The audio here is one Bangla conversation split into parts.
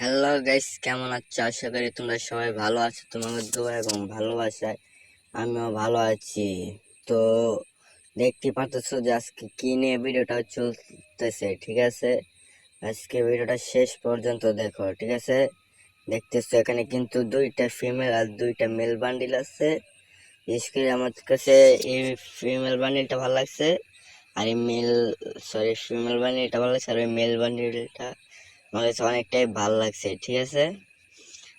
হ্যালো গাইস কেমন আছো? আশা করি তোমরা সবাই ভালো আছো, তোমাদের দোয়া এবং ভালোবাসায় আমিও ভালো আছি। তো দেখতে পাচ্ছ যে আজকে কি নিয়ে ভিডিওটা চলতেছে, ঠিক আছে? আজকে ভিডিওটা শেষ পর্যন্ত দেখো, ঠিক আছে? দেখতেছো এখানে কিন্তু দুইটা ফিমেল আর দুইটা মেল বান্ডিল আছে। বিশেষ করে আমার কাছে এই ফিমেল বান্ডিলটা ভালো লাগছে, আর এই মেল সরি ফিমেল বান্ডিলটা ভালো লাগছে, আর ওই মেল বান্ডিলটা আমার কাছে অনেকটাই ভালো লাগছে ঠিক আছে?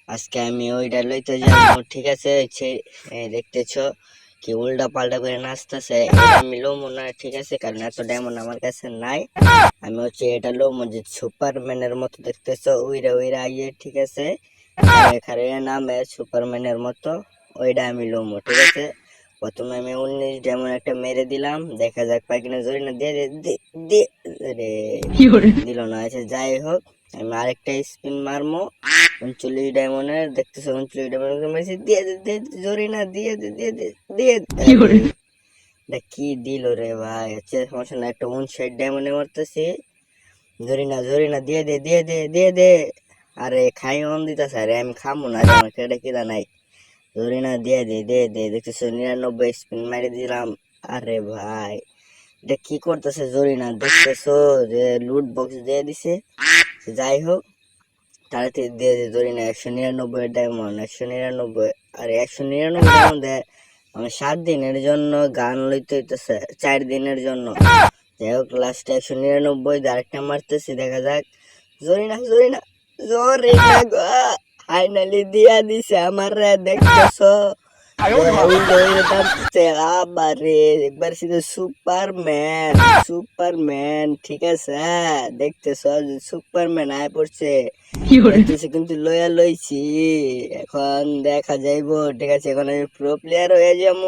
আজকে আমি ওইটা লইতে যাব ঠিক আছে? এই কি উল্টা পাল্টা করে নাচতেছে। আমি লোমো না ঠিক আছে? কারণ এত ডায়মন্ড আমার কাছে নাই। আমি হচ্ছে এটা লোমো যে সুপারম্যানের মতো দেখতেছ উইরা উইরা আইয়ে ঠিক আছে? এখানে নামে সুপারম্যানের মতো ওইটা আমি লোমো ঠিক আছে? প্রথমে আমি উনিশ ডায়মন্ড একটা মেরে দিলাম দেখা যাক পাই কিনা জোরে না দিয়ে দিয়ে- দিল না। আচ্ছা যাই হোক আমি আরেকটা স্পিন মারমো। উনচল্লিশ ডায়মন্ডের দেখতেছো উনচল্লিশ ডায়মন্ড মেরেছি দিয়ে দে জোরে না দিয়ে দে দিয়ে দে দিয়ে দে। কি দিল রে ভাই? আচ্ছা সমস্যা না একটা উনষাট ডায়মন্ডে মারতেছি। জোরে না জোরে না দিয়ে দে দিয়ে দে দিয়ে দে। আরে খাই অন দিতেছে আরে আমি খামো না আমার কেটে কিনা নাই। জোরে না দিয়ে দে দিয়ে দে দেখতেছো নিরানব্বই স্পিন মারি দিলাম। আরে ভাই এটা কি করতেছে জরিনা? দেখতেছো যে লুট বক্স দিয়ে দিছে। যাই হোক, তাড়াতাড়ি দিয়ে দিয়ে জরিনা। একশো নিরানব্বই ডায়মন্ড একশো নিরানব্বই। আর একশো নিরানব্বই ডায়মন্ড দেয় আমি সাত দিনের জন্য গান লইতে হইতেছে, চার দিনের জন্য। যাই হোক লাস্টে একশো নিরানব্বই আরেকটা মারতেছি, দেখা যাক। জরিনা জরিনা জরিনা ফাইনালি দিয়া দিছে আমার, দেখতেছো? একবার সুপারম্যান সুপারম্যান ঠিক আছে দেখতেছ সুপারম্যান আয় পড়ছে কিন্তু লয়া লইছি এখন দেখা যাইবো ঠিক আছে এখন আমি প্রো প্লেয়ার হয়ে যাব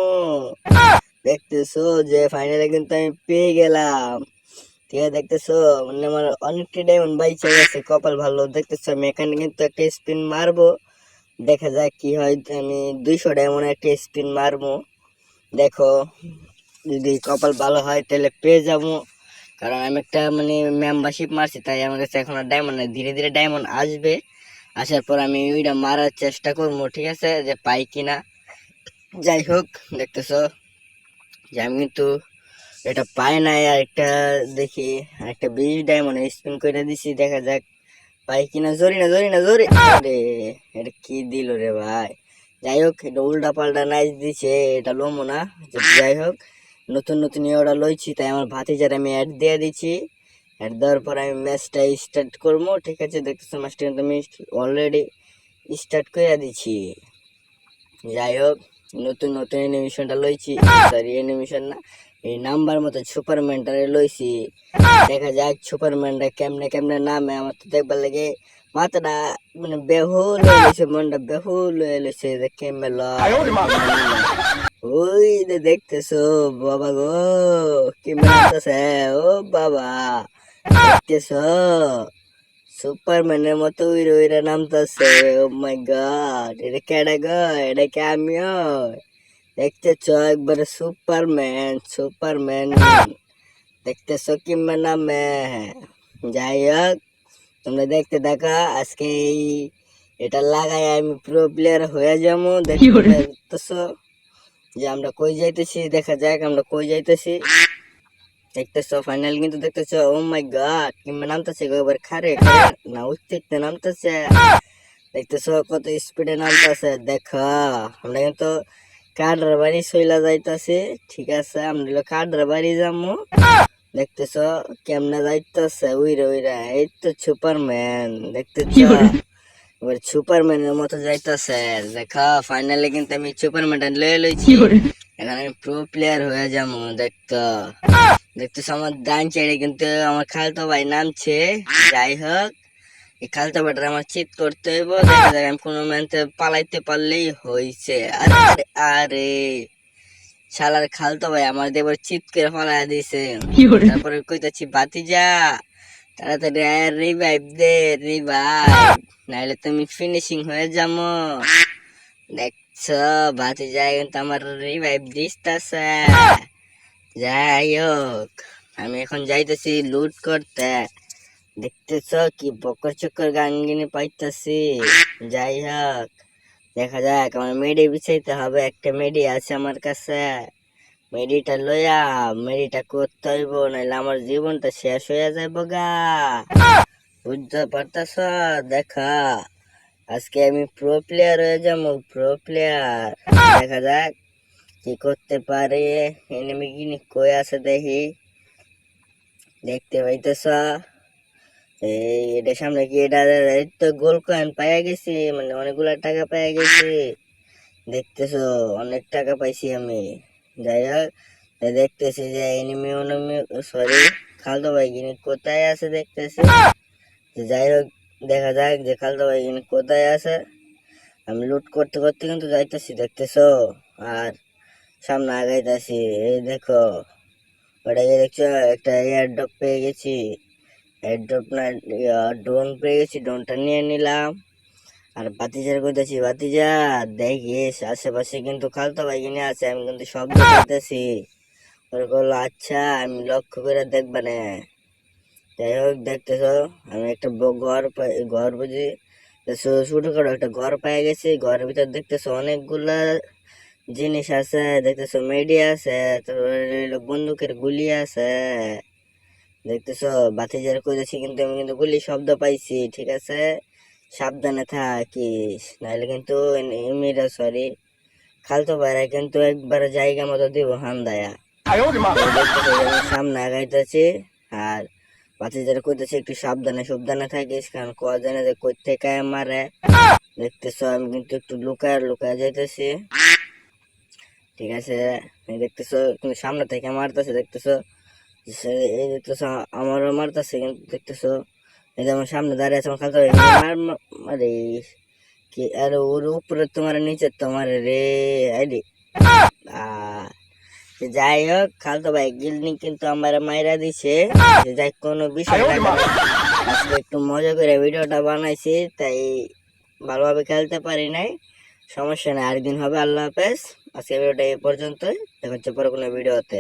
দেখতেছো যে ফাইনালে কিন্তু আমি পেয়ে গেলাম ঠিক আছে দেখতেছো মানে আমার অনেকটা ডায়মন্ড বাইচে গেছে কপাল ভালো দেখতেছো আমি এখানে কিন্তু একটা স্পিন মারবো দেখা যাক কি হয়। আমি দুইশো ডায়মন্ড একটা স্পিন মারবো। দেখো, যদি কপাল ভালো হয় তাহলে পেয়ে যাব। কারণ আমি একটা মানে মেম্বারশিপ মারছি, তাই আমার কাছে এখন আর ডায়মন্ড ধীরে ধীরে ডায়মন্ড আসবে। আসার পর আমি ওইটা মারার চেষ্টা করব, ঠিক আছে? যে পাই কিনা। যাই হোক, দেখতেছো যে আমি কিন্তু এটা পাই নাই। আর একটা দেখি একটা বিশ ডায়মন্ড স্পিন করে দিছি। দেখা যাক পাই কিনা জরি না জরি না জরি আরে, এটা কি দিল রে ভাই? যাই হোক, এটা উল্টা পাল্টা নাইচ দিছে, এটা লোমো না যাই হোক, নতুন নতুন ওটা লইছি, তাই আমার ভাতিজার আমি অ্যাড দিয়ে দিচ্ছি অ্যাড দেওয়ার পর আমি ম্যাচটা স্টার্ট করব, ঠিক আছে? দেখতেছো ম্যাচটা কিন্তু আমি অলরেডি স্টার্ট করে দিচ্ছি যাই হোক, নতুন নতুন অ্যানিমেশনটা লইছি সরি অ্যানিমেশন না। এই নাম্বার মতো সুপারম্যানটা লইছি। দেখা যাক সুপারম্যানটা কেমনে কেমনে নামে। আমার তো দেখবার লাগে মাথাটা মানে বেহুল হয়ে গেছে, মনটা বেহুল হয়ে গেছে কেমনে ওই দেখতেছো, বাবা গো কি মারতেছে ও বাবা, দেখতেছো? সুপারম্যানের মতো উইরে উইরে নামতেছে। ও মাই গড এটা কেডা গো? এটা কি আমিও? দেখতেছো একবারে সুপারম্যান সুপারম্যান। দেখতেছো কি নামে যাই হোক তোমরা দেখতে দেখো আজকে এই এটা লাগাই আমি প্রো প্লেয়ার হয়ে যাব। দেখতেছো যে আমরা কই যাইতেছি দেখা যাক আমরা কই যাইতেছি। দেখতেছো ফাইনাল কিন্তু দেখতেছো ও মাই গড কিংবা নামতেছে এবার খারে না উঠতে উঠতে নামতেছে। দেখতেছো কত স্পিডে নামতেছে দেখো। আমরা কিন্তু কাডর বাড়ি সইলা যাইতাছি? ঠিক আছে আমরা কাডর বাড়ি যাব দেখতেছো কেমনে যাইতেছে? উইরা উইরা এই তো সুপারম্যান দেখতেছো? এবার সুপারম্যানের মতো যাইতেছে। দেখা ফাইনালি কিন্তু আমি সুপারম্যানটা লয়ে লইছি। এখন আমি প্রো প্লেয়ার হয়ে যাব দেখতো? দেখতেছো আমার ডান সাইডে কিন্তু আমার খালতো ভাই নামছে। যাই হোক খালতো ভাইটা আমার চিট করতে হইব দেখা যাক আমি কোনো ম্যানতে পালাইতে পারলেই হইছে। আরে আরে শালার খালতো ভাই আমার দেবার চিত করে ফালাই দিছে। তারপরে কইতাছি বাতি যা তাড়াতাড়ি রিভাইভ দে রিভাইভ নাইলে তুমি ফিনিশিং হয়ে যাব দেখছ বাতি যায় কিন্তু আমার রিভাইভ দিতেছে যাই হোক আমি এখন যাইতেছি লুট করতে। দেখতেছ কি বকর চক্কর গাঙ্গিনি পাইতাছি। যাই হোক, দেখা যাক, আমার মেডি বিছাইতে হবে, একটা মেডি আছে আমার কাছে। মেডিটা লইয়া মেডিটা করতে হইব নাহলে আমার জীবনটা শেষ হয়ে যাইব গা। বুঝতে পারতাছ? দেখা, আজকে আমি প্রো প্লেয়ার হয়ে যাব প্রো প্লেয়ার দেখা যাক, কি করতে পারে। এনিমি কিনি কই আছে দেখি। দেখতে পাইতেছ? এই এটা সামনে কি এটা তো গোল কয়েন পাইয়া গেছি মানে অনেকগুলা টাকা পাইয়া গেছি। দেখতেছো, অনেক টাকা পাইছি আমি। যাই হোক দেখতেছি যে এনিমি এনিমি সরি খালতো ভাই কিনি কোথায় আছে দেখতেছি। যাই হোক, দেখা যাক যে খালতো ভাই কিনি কোথায় আছে। আমি লুট করতে করতে কিন্তু যাইতেছি, দেখতেছো? আর সামনে আগাইতেছি, এই দেখো। ওটা দেখছ, একটা এয়ার ড্রপ পেয়ে গেছি। ড্রোন পেয়ে গেছি ড্রোনটা নিয়ে নিলাম। আর বাতিজার করতেছি বাতিজা দেখিস, আশেপাশে কিন্তু খালতো ভাই কিনে আছে, আমি কিন্তু সব দেখতেছি ওর বলল আচ্ছা আমি লক্ষ্য করে দেখবে না। যাই হোক, দেখতেছো, আমি একটা ঘর ঘর বুঝি। ছোট করে একটা ঘর পেয়ে গেছি, ঘরের ভিতর দেখতেছো অনেকগুলা জিনিস আছে, দেখতেছো মেডি আছে, তারপরে বন্দুকের গুলি আছে। দেখতেছো? বাতিজার করেছি কিন্তু আমি কিন্তু গুলি শব্দ পাইছি, ঠিক আছে? সাবধানে থাকিস, নাহলে কিন্তু এমনিরা সরি খালতো বাইরে কিন্তু একবার জায়গা মতো দিব হান্দায়া দেখতেছো যে আমি সামনে আগাইতেছি, আর বাতিজার কইতেছি একটু সাবধানে সাবধানে থাকিস, কারণ কোয়া জানে যে কই থেকে মারে। দেখতেছো আমি কিন্তু একটু লুকায় লুকায় যাইতেছি। ঠিক আছে? দেখতেছো কিন্তু সামনে থেকে মারতেছে, দেখতেছো? এই দেখতেছো আমারও মারতেছে কিন্তু দেখতেছো এই যে আমার সামনে দাঁড়িয়ে আছে আমার খালতো আরে কি আরে ওর উপরে তোমার নিচে তোমার রে আইডি যাই হোক খালতো ভাই গিলনি কিন্তু আমার মাইরা দিছে। যাই কোনো বিষয় একটু মজা করে ভিডিওটা বানাইছি তাই ভালোভাবে খেলতে পারি নাই। সমস্যা নেই আরেকদিন হবে আল্লাহ হাফেজ। আজকে ভিডিওটা এই পর্যন্তই দেখা হচ্ছে পরে কোনো ভিডিওতে।